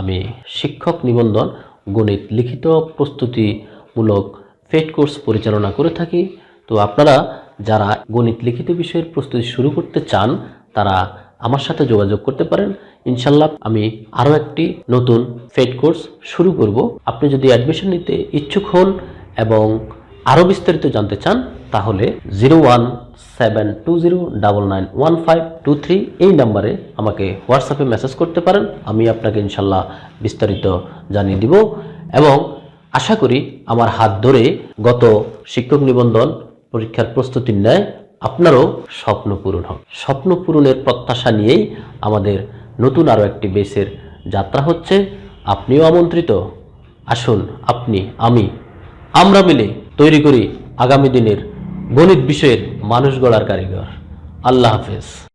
আমি শিক্ষক নিবন্ধন, গণিত লিখিত প্রস্তুতিমূলক ফেড কোর্স পরিচালনা করে থাকি। তো আপনারা যারা গণিত লিখিত বিষয়ের প্রস্তুতি শুরু করতে চান, তারা আমার সাথে যোগাযোগ করতে পারেন। ইনশাল্লাহ আমি আরও একটি নতুন ফেড কোর্স শুরু করব। আপনি যদি অ্যাডমিশন নিতে ইচ্ছুক হন এবং আরও বিস্তারিত জানতে চান, তাহলে zero one seven two zero double nine one five two three এই নাম্বারে আমাকে হোয়াটসঅ্যাপে মেসেজ করতে পারেন, আমি আপনাকে ইনশাল্লাহ বিস্তারিত জানিয়ে দিব। এবং আশা করি আমার হাত ধরে গত শিক্ষক নিবন্ধন পরীক্ষার প্রস্তুতি নেয় আপনারও স্বপ্ন পূরণ হবে স্বপ্ন পূরণের প্রত্যাশা নিয়েই আমাদের নতুন আরও একটি বেসের যাত্রা হচ্ছে। আপনিও আমন্ত্রিত। আসুন, আপনি, আমি, আমরা মিলে তৈরি করি আগামী দিনের গণিত বিষয়ের মানুষ গড়ার কারিগর। আল্লাহ হাফেজ।